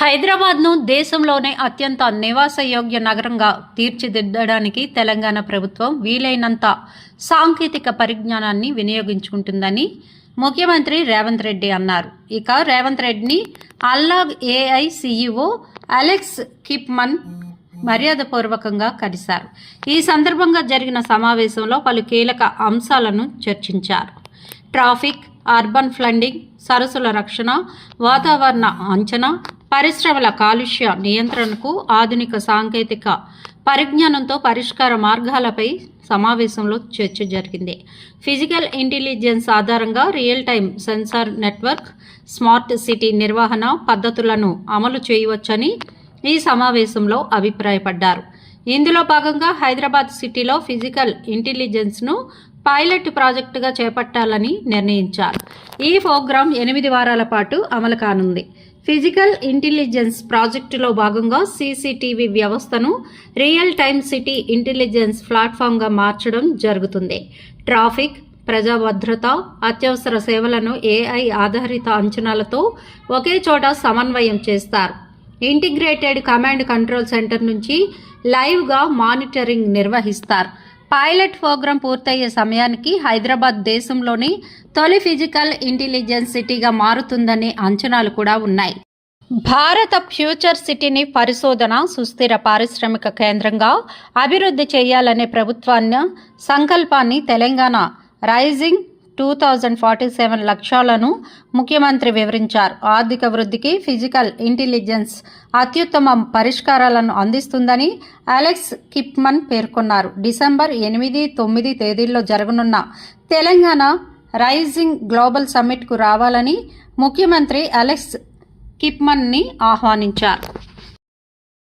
హైదరాబాద్ను దేశంలోనే అత్యంత నివాసయోగ్య నగరంగా తీర్చిదిద్దడానికి తెలంగాణ ప్రభుత్వం వీలైనంత సాంకేతిక పరిజ్ఞానాన్ని వినియోగించుకుంటుందని ముఖ్యమంత్రి రేవంత్ రెడ్డి అన్నారు. ఇక రేవంత్ రెడ్డిని అల్లాగ్ ఏఐసీఈఓ అలెక్స్ కిప్మన్ మర్యాదపూర్వకంగా కలిశారు. ఈ సందర్భంగా జరిగిన సమావేశంలో పలు కీలక అంశాలను చర్చించారు. ట్రాఫిక్ అర్బన్ ఫ్లండింగ్ సరస్సుల రక్షణ వాతావరణ అంచనా పరిశ్రమల కాలుష్య నియంత్రణకు ఆధునిక సాంకేతిక పరిజ్ఞానంతో పరిష్కార మార్గాలపై సమావేశంలో చర్చ జరిగింది. ఫిజికల్ ఇంటెలిజెన్స్ ఆధారంగా real time sensor network smart city నిర్వహణ పద్ధతులను అమలు చేయవచ్చని ఈ సమావేశంలో అభిప్రాయపడ్డారు. ఇందులో భాగంగా హైదరాబాద్ సిటీలో ఫిజికల్ ఇంటెలిజెన్స్ను పైలట్ ప్రాజెక్టుగా చేపట్టాలని నిర్ణయించారు. ఈ ప్రోగ్రాం ఎనిమిది వారాల పాటు అమలు కానుంది. ఫిజికల్ ఇంటెలిజెన్స్ ప్రాజెక్టులో భాగంగా సీసీటీవీ వ్యవస్థను రియల్ టైమ్ సిటీ ఇంటెలిజెన్స్ ప్లాట్ఫామ్గా మార్చడం జరుగుతుంది. ట్రాఫిక్ ప్రజా భద్రత అత్యవసర సేవలను ఏఐ ఆధారిత అంచనాలతో ఒకే చోట సమన్వయం చేస్తారు. ఇంటిగ్రేటెడ్ కమాండ్ కంట్రోల్ సెంటర్ నుంచి లైవ్గా మానిటరింగ్ నిర్వహిస్తారు. పైలట్ ప్రోగ్రాం పూర్తయ్యే సమయానికి హైదరాబాద్ దేశంలోని తొలి ఫిజికల్ ఇంటెలిజెన్స్ సిటీగా మారుతుందనే అంచనాలు కూడా ఉన్నాయి. భారత ఫ్యూచర్ సిటీని పరిశోధన సుస్థిర పారిశ్రామిక కేంద్రంగా అభివృద్ధి చేయాలనే ప్రభుత్వాన్ని సంకల్పాన్ని Telangana rising two thousand forty seven లక్ష్యాలను ముఖ్యమంత్రి వివరించారు. ఆర్థిక వృద్ధికి ఫిజికల్ ఇంటెలిజెన్స్ అత్యుత్తమ పరిష్కారాలను అందిస్తుందని అలెక్స్ కిప్మన్ పేర్కొన్నారు. డిసెంబర్ ఎనిమిది తొమ్మిది తేదీల్లో జరగనున్న తెలంగాణ రైజింగ్ గ్లోబల్ సమ్మిట్కు రావాలని ముఖ్యమంత్రి అలెక్స్ కిప్మన్ని ఆహ్వానించారు.